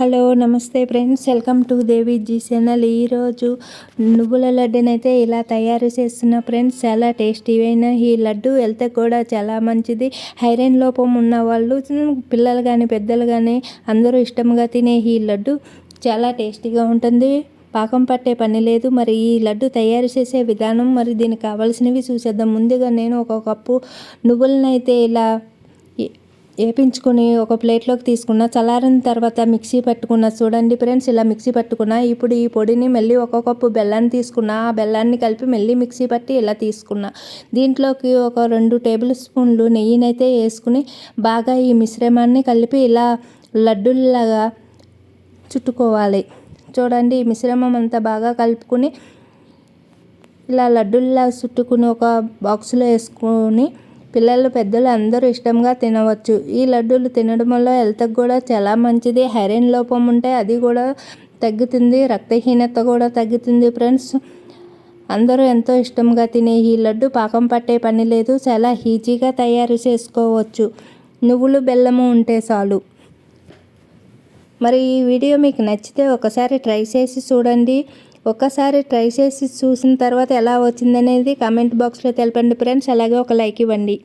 Hello నమస్తే friends. Welcome to Devi ji channel. ఈరోజు నువ్వుల లడ్డునైతే ఇలా తయారు చేస్తున్న ఫ్రెండ్స్. చాలా టేస్టీ అయిన ఈ లడ్డు వెళ్తే కూడా చాలా మంచిది. హైరన్ లోపం ఉన్న వాళ్ళు పిల్లలు కానీ పెద్దలు కానీ అందరూ ఇష్టంగా తినే ఈ లడ్డు చాలా టేస్టీగా ఉంటుంది. పాకం పట్టే పని లేదు. మరి ఈ లడ్డు తయారు చేసే విధానం మరి దీనికి కావాల్సినవి చూసేద్దాం. ముందుగా నేను ఒక కప్పు నువ్వులనైతే ఇలా వేపించుకొని ఒక ప్లేట్లోకి తీసుకున్న చల్లారిన తర్వాత మిక్సీ పట్టుకున్న చూడండి ఫ్రెండ్స్ ఇలా మిక్సీ పట్టుకున్న ఇప్పుడు ఈ పొడిని మళ్ళీ ఒక కప్పు బెల్లాన్ని తీసుకున్న ఆ బెల్లాన్ని కలిపి మళ్ళీ మిక్సీ పట్టి ఇలా తీసుకున్న. దీంట్లోకి ఒక రెండు టేబుల్ స్పూన్లు నెయ్యినైతే వేసుకుని బాగా ఈ మిశ్రమాన్ని కలిపి ఇలా లడ్డుల్లాగా చుట్టుకోవాలి. చూడండి ఈ మిశ్రమం అంతా బాగా కలుపుకొని ఇలా లడ్డుల్లా చుట్టుకుని ఒక బాక్స్లో వేసుకొని పిల్లలు పెద్దలు అందరూ ఇష్టంగా తినవచ్చు. ఈ లడ్డూలు తినడం వల్ల హెల్త్కి కూడా చాలా మంచిది. హైరన్ లోపం ఉంటే అది కూడా తగ్గుతుంది. రక్తహీనత కూడా తగ్గుతుంది ఫ్రెండ్స్. అందరూ ఎంతో ఇష్టంగా తినే ఈ లడ్డు పాకం పట్టే పని లేదు. చాలా ఈజీగా తయారు చేసుకోవచ్చు. నువ్వులు బెల్లము ఉంటే చాలు. మరి ఈ వీడియో మీకు నచ్చితే ఒకసారి ట్రై చేసి చూడండి. ఒక్కసారి ట్రై చేసి చూసిన తర్వాత ఎలా వచ్చిందనేది కామెంట్ బాక్స్లో తెలపండి ఫ్రెండ్స్. అలాగే ఒక లైక్ ఇవ్వండి.